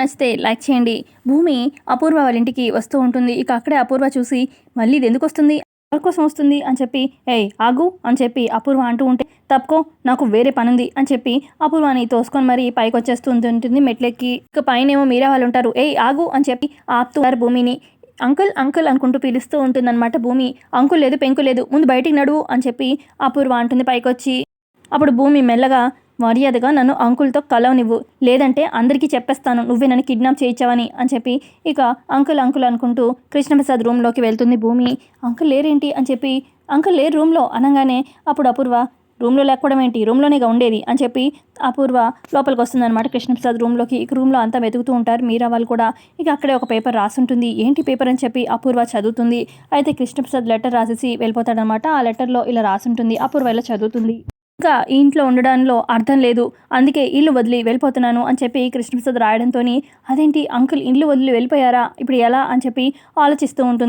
నచ్చితే లైక్ చేయండి. భూమి అపూర్వ వాళ్ళ ఇంటికి వస్తూ ఉంటుంది. ఇక అక్కడే అపూర్వ చూసి మళ్ళీ ఇది ఎందుకు వస్తుంది? ఎవరి కోసం వస్తుంది అని చెప్పి ఏయ్ ఆగు అని చెప్పి అపూర్వ అంటూ ఉంటే తప్పుకో నాకు వేరే పని ఉంది అని చెప్పి అపూర్వాని తోసుకొని మరి పైకి వచ్చేస్తూ ఉంటుంది మెట్లెక్కి. ఇక పైనేమో మీరే వాళ్ళు ఉంటారు. ఏయ్ ఆగు అని చెప్పి ఆపుతున్నారు భూమిని. అంకుల్ అంకుల్ అనుకుంటూ పిలుస్తూ ఉంటుందన్నమాట భూమి. అంకుల్ లేదు పెంకు లేదు ముందు బయటికి నడువు అని చెప్పి అపూర్వ అంటుంది పైకొచ్చి. అప్పుడు భూమి మెల్లగా మర్యాదగా నన్ను అంకుల్తో కలవనివ్వు. లేదంటే అందరికీ చెప్పేస్తాను. నువ్వే నన్ను కిడ్నాప్ చేయించావని అని చెప్పి ఇక అంకుల్ అంకుల్ అనుకుంటూ కృష్ణప్రసాద్ రూమ్లోకి వెళ్తుంది భూమి. అంకుల్ లేరేంటి అని చెప్పి అంకుల్ లేరు రూమ్లో అనగానే అప్పుడు అపూర్వ రూమ్లో లేకపోవడం ఏంటి? రూమ్లోనేగా ఉండేది అని చెప్పి అపూర్వ లోపలికి వస్తుందన్నమాట కృష్ణప్రసాద్ రూమ్లోకి. ఇక రూమ్లో అంతా వెతుకుతూ ఉంటారు మీరా వాళ్ళు కూడా. ఇక అక్కడే ఒక పేపర్ రాసుంటుంది. ఏంటి పేపర్ అని చెప్పి అపూర్వ చదువుతుంది. అయితే కృష్ణప్రసాద్ లెటర్ రాసేసి వెళ్ళిపోతాడనమాట ఆ లెటర్లో ఇలా రాసుంటుంది. అపూర్వ ఇలా చదువుతుంది. ఇంకా ఈ ఇంట్లో ఉండడంలో అర్థం లేదు. అందుకే ఇల్లు వదిలి వెళ్ళిపోతున్నాను అని చెప్పి కృష్ణప్రసాద్ రాయడంతో అదేంటి అంకుల్ ఇల్లు వదిలి వెళ్ళిపోయారా? ఇప్పుడు ఎలా? అని చెప్పి ఆలోచిస్తూ ఉంటుంది.